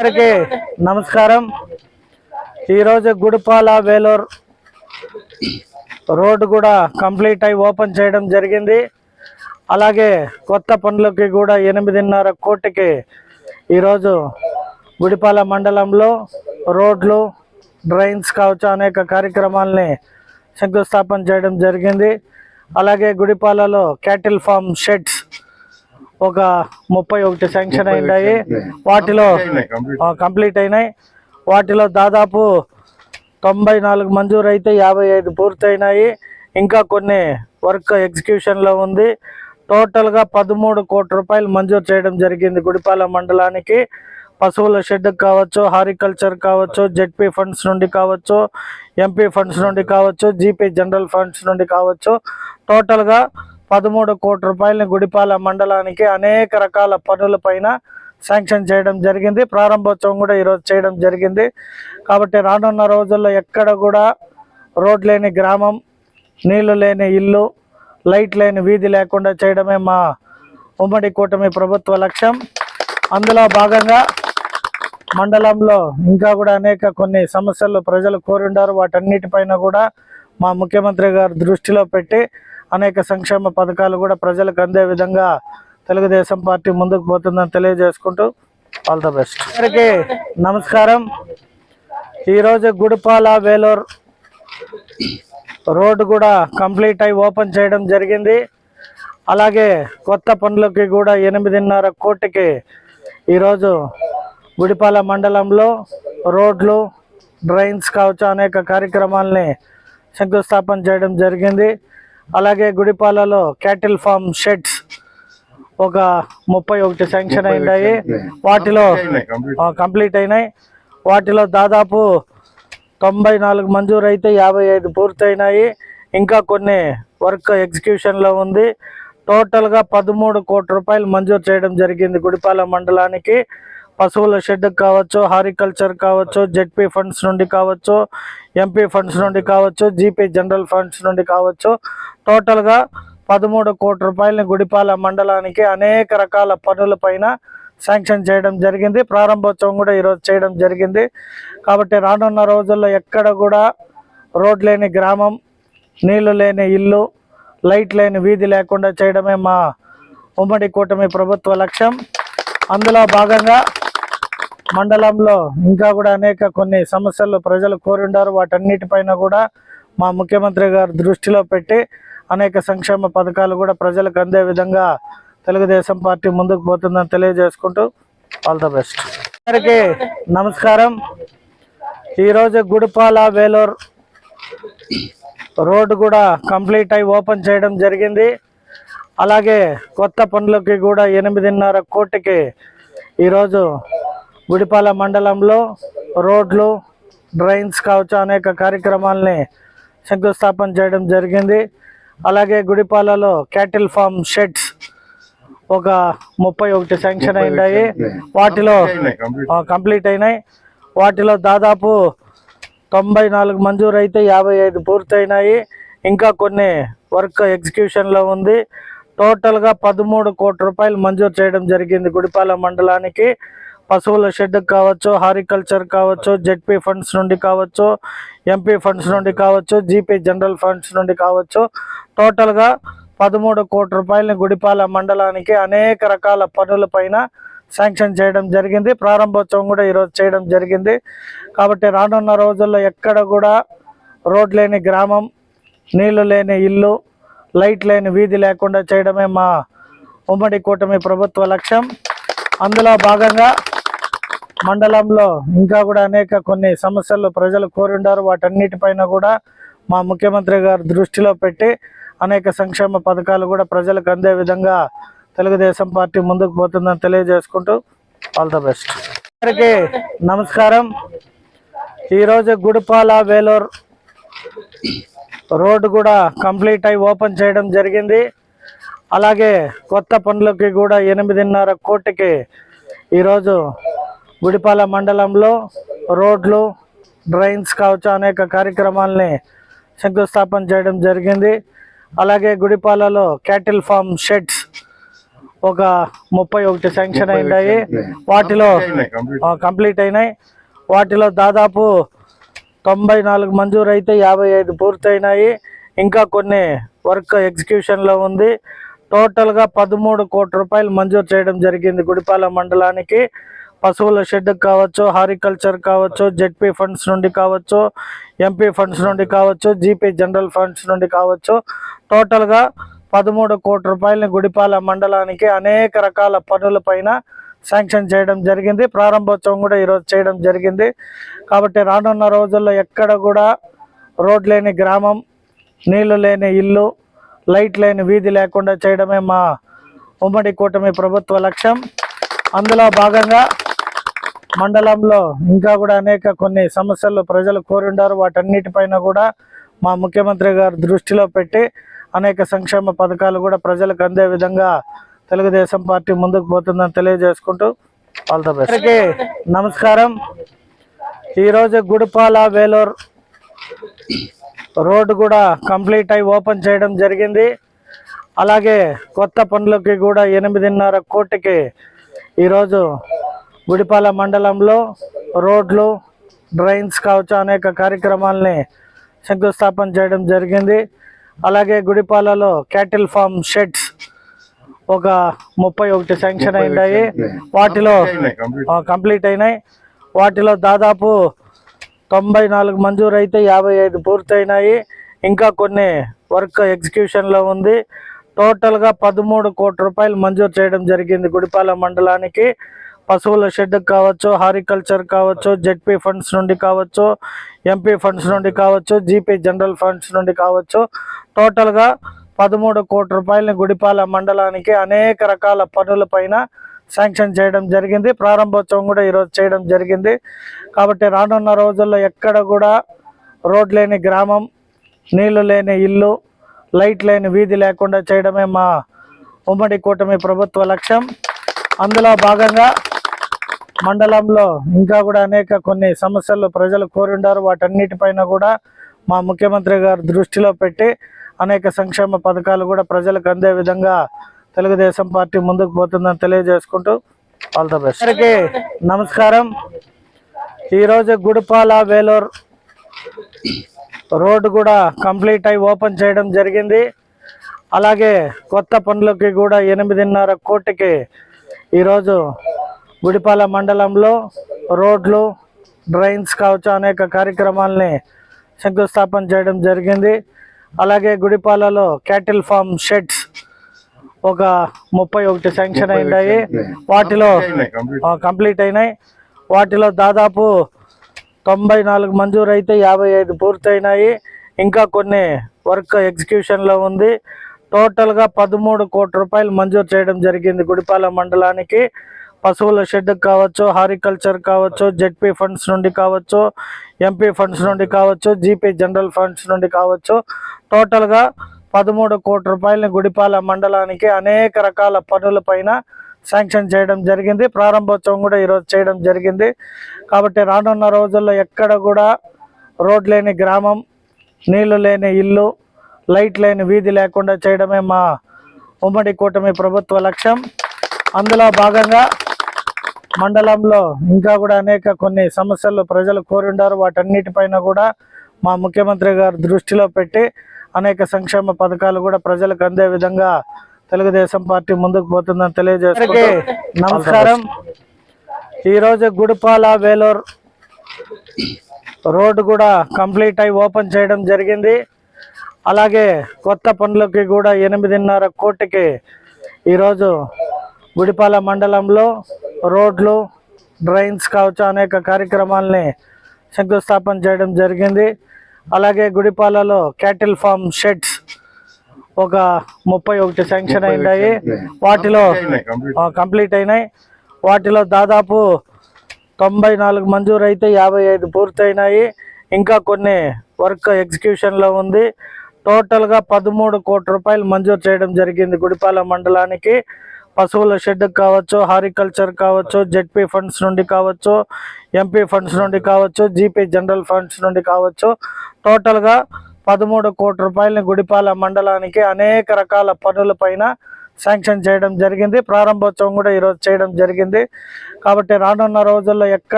అందరికీ నమస్కారం. ఈరోజు గుడిపాల వేలూర్ రోడ్డు కూడా కంప్లీట్ అయి ఓపెన్ చేయడం జరిగింది. అలాగే కొత్త పనులకి కూడా ఎనిమిదిన్నర కోటికి ఈరోజు గుడిపాల మండలంలో రోడ్లు డ్రైన్స్ కావచ్చు అనేక కార్యక్రమాలని శంకుస్థాపన చేయడం జరిగింది. అలాగే గుడిపాలలో క్యాటిల్ ఫామ్ షెడ్స్ ఒక ముప్పై ఒకటి శాంక్షన్ అయినాయి వాటిలో కంప్లీట్ అయినాయి వాటిలో దాదాపు తొంభై నాలుగు మంజూరు అయితే యాభై ఐదు పూర్తయినాయి. ఇంకా కొన్ని వర్క్ ఎగ్జిక్యూషన్లో ఉంది. టోటల్గా పదమూడు కోట్ల రూపాయలు మంజూరు చేయడం జరిగింది గుడిపాల మండలానికి. పశువుల షెడ్ కావచ్చు హారికల్చర్ కావచ్చు జెడ్పీ ఫండ్స్ నుండి కావచ్చు ఎంపీ ఫండ్స్ నుండి కావచ్చు జీపీ జనరల్ ఫండ్స్ నుండి కావచ్చు. టోటల్గా పదమూడు కోట్ల రూపాయలని గుడిపాల మండలానికి అనేక రకాల పనులపైన శాంక్షన్ చేయడం జరిగింది. ప్రారంభోత్సవం కూడా ఈరోజు చేయడం జరిగింది. కాబట్టి రానున్న రోజుల్లో ఎక్కడ కూడా రోడ్ లేని గ్రామం నీళ్ళు లేని ఇల్లు లైట్ లేని వీధి లేకుండా చేయడమే మా ఉమ్మడి కూటమి ప్రభుత్వ లక్ష్యం. అందులో భాగంగా మండలంలో ఇంకా కూడా అనేక కొన్ని సమస్యలు ప్రజలు కోరిండారు. వాటన్నిటిపైన కూడా మా ముఖ్యమంత్రి గారు దృష్టిలో పెట్టి అనేక సంక్షేమ పథకాలు కూడా ప్రజలకు అందే విధంగా తెలుగుదేశం పార్టీ ముందుకు పోతుందని తెలియజేసుకుంటూ ఆల్ ద బెస్ట్. అందరికీ నమస్కారం. ఈరోజు గుడిపాల వేలూర్ రోడ్డు కూడా కంప్లీట్ అయి ఓపెన్ చేయడం జరిగింది. అలాగే కొత్త పనులకి కూడా ఎనిమిదిన్నర కోటికి ఈరోజు గుడిపాల మండలంలో రోడ్లు డ్రైన్స్ కావచ్చు అనేక కార్యక్రమాలని శంకుస్థాపన చేయడం జరిగింది. అలాగే గుడిపాలలో క్యాటిల్ ఫామ్ షెడ్స్ ఒక ముప్పై ఒకటి శాంక్షన్ అయినాయి వాటిలో కంప్లీట్ అయినాయి వాటిలో దాదాపు తొంభై నాలుగు మంజూరు అయితే యాభై ఐదు పూర్తయినాయి. ఇంకా కొన్ని వర్క్ ఎగ్జిక్యూషన్లో ఉంది. టోటల్గా పదమూడు కోట్ల రూపాయలు మంజూరు చేయడం జరిగింది గుడిపాల మండలానికి. పశువుల షెడ్ కావచ్చు హారికల్చర్ కావచ్చు జెడ్పీ ఫండ్స్ నుండి కావచ్చు ఎంపీ ఫండ్స్ నుండి కావచ్చు జీపీ జనరల్ ఫండ్స్ నుండి కావచ్చు టోటల్గా పదమూడు కోట్ల రూపాయలని గుడిపాల మండలానికి అనేక రకాల పనులపైన శాంక్షన్ చేయడం జరిగింది. ప్రారంభోత్సవం కూడా ఈరోజు చేయడం జరిగింది. కాబట్టి రానున్న రోజుల్లో ఎక్కడ కూడా రోడ్ లేని గ్రామం నీళ్ళు లేని ఇల్లు లైట్ లేని వీధి లేకుండా చేయడమే మా ఉమ్మడి కూటమి ప్రభుత్వ లక్ష్యం. అందులో భాగంగా మండలంలో ఇంకా కూడా అనేక కొన్ని సమస్యలు ప్రజలు కోరిండారు. వాటన్నిటిపైన కూడా మా ముఖ్యమంత్రి గారు దృష్టిలో పెట్టి అనేక సంక్షేమ పథకాలు కూడా ప్రజలకు అందే విధంగా తెలుగుదేశం పార్టీ ముందుకు పోతుందని తెలియజేసుకుంటూ ఆల్ ద బెస్ట్ అందరికీ నమస్కారం. ఈరోజు గుడిపాల వేలూర్ రోడ్డు కూడా కంప్లీట్ అయి ఓపెన్ చేయడం జరిగింది. అలాగే కొత్త పనులకి కూడా ఎనిమిదిన్నర కోటికి ఈరోజు గుడిపాల మండలంలో రోడ్లు డ్రైన్స్ కావచ్చు అనేక కార్యక్రమాలని శంకుస్థాపన చేయడం జరిగింది. అలాగే గుడిపాలలో క్యాటిల్ ఫామ్ షెడ్స్ ఒక ముప్పై ఒకటి శాంక్షన్ అయినాయి వాటిలో కంప్లీట్ అయినాయి. వాటిలో దాదాపు తొంభై నాలుగు మంజూరు అయితే యాభై ఐదు పూర్తయినాయి. ఇంకా కొన్ని వర్క్ ఎగ్జిక్యూషన్లో ఉంది. టోటల్గా పదమూడు కోట్ల రూపాయలు మంజూరు చేయడం జరిగింది గుడిపాల మండలానికి. పశువుల షెడ్ కావచ్చు హారికల్చర్ కావచ్చు జెడ్పీ ఫండ్స్ నుండి కావచ్చు ఎంపీ ఫండ్స్ నుండి కావచ్చు జీపీ జనరల్ ఫండ్స్ నుండి కావచ్చు. టోటల్గా పదమూడు కోట్ల రూపాయలని గుడిపాల మండలానికి అనేక రకాల పనులపైన శాంక్షన్ చేయడం జరిగింది. ప్రారంభోత్సవం కూడా ఈరోజు చేయడం జరిగింది. కాబట్టి రానున్న రోజుల్లో ఎక్కడ కూడా రోడ్ లేని గ్రామం నీళ్ళు లేని ఇల్లు లైట్ లేని వీధి లేకుండా చేయడమే మా ఉమ్మడి కూటమి ప్రభుత్వ లక్ష్యం. అందులో భాగంగా మండలంలో ఇంకా కూడా అనేక కొన్ని సమస్యలు ప్రజలు కోరిండారు. వాటన్నిటిపైన కూడా మా ముఖ్యమంత్రి గారు దృష్టిలో పెట్టి అనేక సంక్షేమ పథకాలు కూడా ప్రజలకు అందే విధంగా తెలుగుదేశం పార్టీ ముందుకు పోతుందని తెలియజేసుకుంటూ ఆల్ ద బెస్ట్ అందరికీ నమస్కారం. ఈరోజు గుడిపాల వేలూర్ రోడ్డు కూడా కంప్లీట్ అయి ఓపెన్ చేయడం జరిగింది. అలాగే కొత్త పనులకి కూడా ఎనిమిదిన్నర కోటికి ఈరోజు గుడిపాల మండలంలో రోడ్లు డ్రైన్స్ కావచ్చు అనేక కార్యక్రమాలని శంకుస్థాపన చేయడం జరిగింది. అలాగే గుడిపాలలో క్యాటిల్ ఫామ్ షెడ్స్ ఒక ముప్పై ఒకటి శాంక్షన్ అయినాయి వాటిలో కంప్లీట్ అయినాయి వాటిలో దాదాపు తొంభై నాలుగు మంజూరు అయితే యాభై ఐదు పూర్తయినాయి. ఇంకా కొన్ని వర్క్ ఎగ్జిక్యూషన్లో ఉంది. టోటల్గా పదమూడు కోట్ల రూపాయలు మంజూరు చేయడం జరిగింది గుడిపాల మండలానికి. పశువుల షెడ్ కావచ్చు హారికల్చర్ కావచ్చు జెడ్పీ ఫండ్స్ నుండి కావచ్చు ఎంపీ ఫండ్స్ నుండి కావచ్చు జీపీ జనరల్ ఫండ్స్ నుండి కావచ్చు. టోటల్గా పదమూడు కోట్ల రూపాయలని గుడిపాల మండలానికి అనేక రకాల పనులపైన శాంక్షన్ చేయడం జరిగింది. ప్రారంభోత్సవం కూడా ఈరోజు చేయడం జరిగింది. కాబట్టి రానున్న రోజుల్లో ఎక్కడ కూడా రోడ్ లేని గ్రామం నీళ్ళు లేని ఇల్లు లైట్ లేని వీధి లేకుండా చేయడమే మా ఉమ్మడి కూటమి ప్రభుత్వ లక్ష్యం. అందులో భాగంగా మండలంలో ఇంకా కూడా అనేక కొన్ని సమస్యలు ప్రజలు కోరిండారు. వాటన్నిటిపైన కూడా మా ముఖ్యమంత్రి గారు దృష్టిలో పెట్టి అనేక సంక్షేమ పథకాలు కూడా ప్రజలకు అందే విధంగా తెలుగుదేశం పార్టీ ముందుకు పోతుందని తెలియజేసుకుంటూ ఆల్ ద బెస్ట్. నమస్కారం. ఈరోజు గుడిపాల వేలూరు రోడ్డు కూడా కంప్లీట్ అయి ఓపెన్ చేయడం జరిగింది. అలాగే కొత్త పనులకి కూడా ఎనిమిదిన్నర కోటికి ఈరోజు గుడిపాల మండలంలో రోడ్లు డ్రైన్స్ కావచ్చు అనేక కార్యక్రమాలని శంకుస్థాపన చేయడం జరిగింది. అలాగే గుడిపాలలో క్యాటిల్ ఫామ్ షెడ్స్ ఒక ముప్పై ఒకటి శాంక్షన్ అయినాయి వాటిలో కంప్లీట్ అయినాయి. వాటిలో దాదాపు తొంభై నాలుగు మంజూరు అయితే యాభై ఐదు పూర్తయినాయి. ఇంకా కొన్ని వర్క్ ఎగ్జిక్యూషన్లో ఉంది. టోటల్గా పదమూడు కోట్ల రూపాయలు మంజూరు చేయడం జరిగింది గుడిపాల మండలానికి. పశువుల షెడ్ కావచ్చు హారికల్చర్ కావచ్చు జెడ్పీ ఫండ్స్ నుండి కావచ్చు ఎంపీ ఫండ్స్ నుండి కావచ్చు జీపీ జనరల్ ఫండ్స్ నుండి కావచ్చు. టోటల్గా పదమూడు కోట్ల రూపాయలని గుడిపాల మండలానికి అనేక రకాల పనులపైన శాంక్షన్ చేయడం జరిగింది. ప్రారంభోత్సవం కూడా ఈరోజు చేయడం జరిగింది. కాబట్టి రానున్న రోజుల్లో ఎక్కడ కూడా రోడ్ లేని గ్రామం నీళ్ళు లేని ఇల్లు లైట్ లేని వీధి లేకుండా చేయడమే మా ఉమ్మడి కూటమి ప్రభుత్వ లక్ష్యం. అందులో భాగంగా మండలంలో ఇంకా కూడా అనేక కొన్ని సమస్యలు ప్రజలు కోరిండారు. వాటన్నిటిపైన కూడా మా ముఖ్యమంత్రి గారు దృష్టిలో పెట్టి అనేక సంక్షేమ పథకాలు కూడా ప్రజలకు అందే విధంగా తెలుగుదేశం పార్టీ ముందుకు పోతుందని తెలియజేసుకుంటూ ఆల్ ద బెస్ట్. అందరికీ నమస్కారం. ఈరోజు గుడిపాల వేలూరు రోడ్డు కూడా కంప్లీట్ అయి ఓపెన్ చేయడం జరిగింది. అలాగే కొత్త పనులకి కూడా ఎనిమిదిన్నర కోటికి ఈరోజు గుడిపాల మండలంలో రోడ్లు డ్రైన్స్ కావచ్చు అనేక కార్యక్రమాలని శంకుస్థాపన చేయడం జరిగింది. అలాగే గుడిపాలలో క్యాటిల్ ఫామ్ షెడ్స్ ఒక ముప్పై ఒకటి శాంక్షన్ అయినాయి వాటిలో కంప్లీట్ అయినాయి వాటిలో దాదాపు తొంభై నాలుగు మంజూరు అయితే యాభై ఐదు పూర్తయినాయి. ఇంకా కొన్ని వర్క్ ఎగ్జిక్యూషన్లో ఉంది. టోటల్గా పదమూడు కోట్ల రూపాయలు మంజూరు చేయడం జరిగింది గుడిపాల మండలానికి. పశువుల షెడ్ కావచ్చు హారికల్చర్ కావచ్చు జెడ్పీ ఫండ్స్ నుండి కావచ్చు ఎంపీ ఫండ్స్ నుండి కావచ్చు జీపీ జనరల్ ఫండ్స్ నుండి కావచ్చు. టోటల్గా పదమూడు కోట్ల రూపాయలని గుడిపాల మండలానికి అనేక రకాల పనుల పైన శాంక్షన్ చేయడం జరిగింది. ప్రారంభోత్సవం కూడా ఈరోజు చేయడం జరిగింది. కాబట్టి రానున్న రోజుల్లో ఎక్కడ కూడా రోడ్ లేని గ్రామం నీళ్ళు లేని ఇల్లు లైట్ లేని వీధి లేకుండా చేయడమే మా ఉమ్మడి కూటమి ప్రభుత్వ లక్ష్యం. అందులో భాగంగా మండలంలో ఇంకా కూడా అనేక కొన్ని సమస్యలు ప్రజలు కోరిండారు. వాటన్నిటిపైన కూడా మా ముఖ్యమంత్రి గారు దృష్టిలో పెట్టి అనేక సంక్షేమ పథకాలు కూడా ప్రజలకు అందే విధంగా తెలుగుదేశం పార్టీ ముందుకు పోతుందని తెలియజేస్తుంది నమస్కారం. ఈరోజు గుడిపాల వేలూరు రోడ్డు కూడా కంప్లీట్ అయి ఓపెన్ చేయడం జరిగింది. అలాగే కొత్త పనులకి కూడా ఎనిమిదిన్నర కోటికి ఈరోజు గుడిపాల మండలంలో రోడ్లు డ్రైన్స్ కావచ్చు అనేక కార్యక్రమాలని శంకుస్థాపన చేయడం జరిగింది. అలాగే గుడిపాలలో క్యాటిల్ ఫామ్ షెడ్స్ ఒక ముప్పై ఒకటి శాంక్షన్ అయినాయి వాటిలో కంప్లీట్ అయినాయి వాటిలో దాదాపు తొంభై నాలుగు మంజూరు అయితే యాభై ఐదు పూర్తయినాయి. ఇంకా కొన్ని వర్క్ ఎగ్జిక్యూషన్లో ఉంది. టోటల్గా పదమూడు కోట్ల రూపాయలు మంజూరు చేయడం జరిగింది గుడిపాల మండలానికి. పశువుల షెడ్ కావచ్చు హారికల్చర్ కావచ్చు జెడ్పీ ఫండ్స్ నుండి కావచ్చు ఎంపీ ఫండ్స్ నుండి కావచ్చు జీపీ జనరల్ ఫండ్స్ నుండి కావచ్చు. టోటల్గా పదమూడు కోట్ల రూపాయలని గుడిపాల మండలానికి అనేక రకాల పనులపైన శాంక్షన్ చేయడం జరిగింది. ప్రారంభోత్సవం కూడా ఈరోజు చేయడం జరిగింది. కాబట్టి రానున్న రోజుల్లో ఎక్కడ